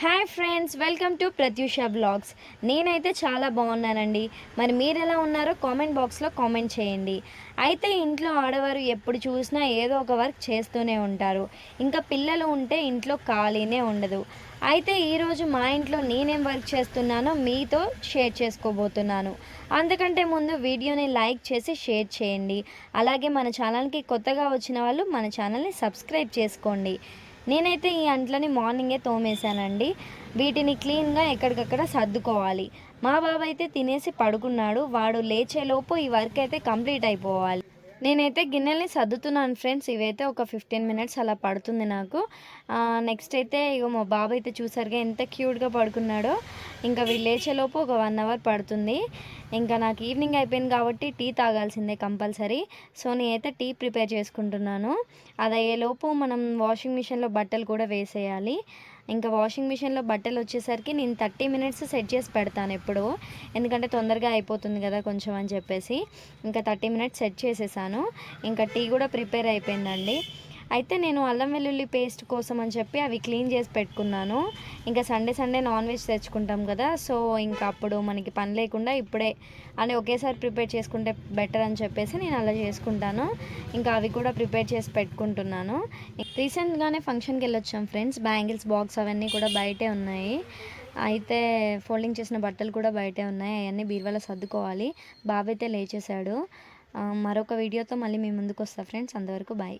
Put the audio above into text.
Hi friends welcome to Pratyusha blogs. నేనైతే చాలా బాగున్నానండి. మరి మీరు ఎలా ఉన్నారో కామెంట్ బాక్స్లో కామెంట్ చేయండి. అయితే ఇంట్లో ఆడవారు ఎప్పుడు చూసినా ఏదో ఒక వర్క్ చేస్తూనే ఉంటారు. ఇంకా పిల్లలు ఉంటే ఇంట్లో ఖాళీనే ఉండదు. అయితే ఈరోజు మా ఇంట్లో నేనేం వర్క్ చేస్తున్నానో మీతో షేర్ చేసుకోబోతున్నాను. అందుకంటే ముందు వీడియోని లైక్ చేసి షేర్ చేయండి. అలాగే మన ఛానల్కి కొత్తగా వచ్చిన వాళ్ళు మన ఛానల్ని సబ్స్క్రైబ్ చేసుకోండి. నేనైతే ఈ అంట్లని మార్నింగే తోమేశానండి. వీటిని క్లీన్గా ఎక్కడికక్కడ సర్దుకోవాలి. మా బాబు అయితే తినేసి పడుకున్నాడు. వాడు లేచేలోపు ఈ వర్క్ అయితే కంప్లీట్ అయిపోవాలి. నేనైతే గిన్నెల్ని సర్దుతున్నాను ఫ్రెండ్స్. ఇవైతే ఒక ఫిఫ్టీన్ మినిట్స్ అలా పడుతుంది నాకు. నెక్స్ట్ అయితే ఇగో మా బాబు అయితే చూసారుగా ఎంత క్యూట్గా పడుకున్నాడో. ఇంకా వీళ్ళు లేచేలోపు ఒక వన్ అవర్ పడుతుంది. ఇంకా నాకు ఈవినింగ్ అయిపోయింది కాబట్టి టీ తాగాల్సిందే కంపల్సరీ. సో నేనైతే టీ ప్రిపేర్ చేసుకుంటున్నాను. అది అయ్యేలోపు మనం వాషింగ్ మిషన్లో బట్టలు కూడా వేసేయాలి. ఇంకా వాషింగ్ మిషన్లో బట్టలు వచ్చేసరికి నేను థర్టీ మినిట్స్ సెట్ చేసి పెడతాను ఎప్పుడు. ఎందుకంటే తొందరగా అయిపోతుంది కదా కొంచెం అని చెప్పేసి. ఇంకా థర్టీ మినిట్స్ సెట్ చేసేసాను. ఇంకా టీ కూడా ప్రిపేర్ అయిపోయిందండి. అయితే నేను అల్లం వెల్లుల్లి పేస్ట్ కోసం అని చెప్పి అవి క్లీన్ చేసి పెట్టుకున్నాను. ఇంకా సండే సండే నాన్ వెజ్ తెచ్చుకుంటాం కదా సో ఇంకా అప్పుడు మనకి పని లేకుండా ఇప్పుడే అని ఒకేసారి ప్రిపేర్ చేసుకుంటే బెటర్ అని చెప్పేసి నేను అలా చేసుకుంటాను. ఇంకా అవి కూడా ప్రిపేర్ చేసి పెట్టుకుంటున్నాను. రీసెంట్గానే ఫంక్షన్కి వెళ్ళొచ్చాం ఫ్రెండ్స్. బ్యాంగిల్స్ బాక్స్ అవన్నీ కూడా బయటే ఉన్నాయి. అయితే ఫోల్డింగ్ చేసిన బట్టలు కూడా బయటే ఉన్నాయి. అవన్నీ బీరువాలో సర్దుకోవాలి. బాబు అయితే లేచేశాడు. మరొక వీడియోతో మళ్ళీ మీ ముందుకు వస్తా ఫ్రెండ్స్. అంతవరకు బాయ్.